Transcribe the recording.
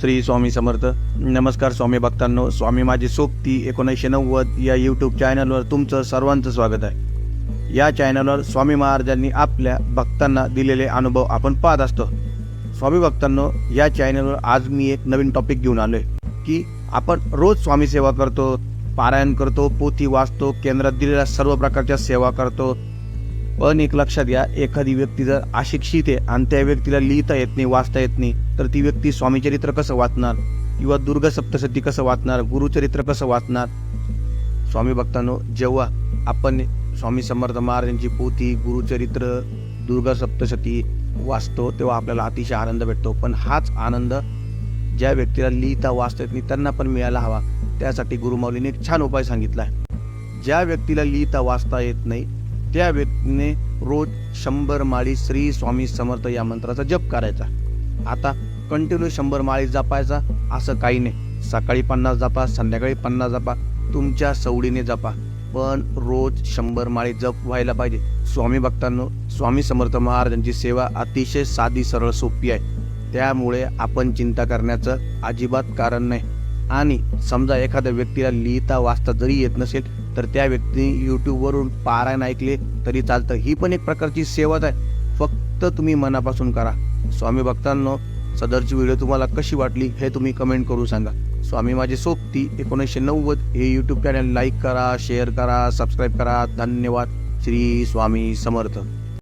श्री स्वामी समर्थ. नमस्कार स्वामी भक्तांनो. स्वामी माझी सोबती एकोणीसशे नव्वद या यूट्यूब चॅनलवर तुमचं सर्वांचं स्वागत आहे. या चॅनलवर स्वामी महाराजांनी आपल्या भक्तांना दिलेले अनुभव आपण पाहत असतो. स्वामी भक्तांनो या चॅनलवर आज मी एक नवीन टॉपिक घेऊन आलोय की आपण रोज स्वामी सेवा करतो पारायण करतो पोथी वाचतो केंद्रात दिलेल्या सर्व प्रकारच्या सेवा करतो पण एक लक्षात घ्या एखादी व्यक्ती जर अशिक्षित आहे आणि त्या व्यक्तीला लिहिता येत नाही वाचता येत नाही तर ती व्यक्ती स्वामीचरित्र कसं वाचणार? किंवा दुर्गा सप्तशती कसं वाचणार? गुरुचरित्र कसं वाचणार? स्वामी भक्तांनो जेव्हा आपण स्वामी समर्थ महाराजांची पोथी गुरुचरित्र दुर्गा सप्तशती वाचतो तेव्हा आपल्याला अतिशय आनंद भेटतो. पण हाच आनंद ज्या व्यक्तीला लिहिता वाचता येत नाही त्यांना पण मिळायला हवा. त्यासाठी गुरुमाऊलीने एक छान उपाय सांगितला आहे. ज्या व्यक्तीला लिहिता वाचता येत नाही त्या व्यक्तीने रोज शंभर माळी श्री स्वामी समर्थ या मंत्राचा जप करायचा. आता कंटिन्यू शंभर माळी जपायचा असं काही नाही. सकाळी पन्नास जपा संध्याकाळी पन्नास जपा तुमच्या सवडीने जपा. पण रोज शंभर माळी जप व्हायला पाहिजे. स्वामी भक्तांनो स्वामी समर्थ महाराजांची सेवा अतिशय साधी सरळ सोपी आहे. त्यामुळे आपण चिंता करण्याचं अजिबात कारण नाही. आणि समजा एखाद्या व्यक्तीला लिहिता वाचता जरी येत नसेल तर त्या व्यक्तीने यूट्यूबवरून पारायण ऐकले तरी चालतं. ही पण एक प्रकारची सेवाच आहे. फक्त तुम्ही मनापासून करा. स्वामी भक्तांनो सदरची व्हिडिओ तुम्हाला कशी वाटली हे तुम्ही कमेंट करू सांगा. स्वामी माझी सोबती एकोणीसशे नव्वद हे यूट्यूब चॅनल लाईक करा शेअर करा सबस्क्राईब करा. धन्यवाद. श्री स्वामी समर्थ.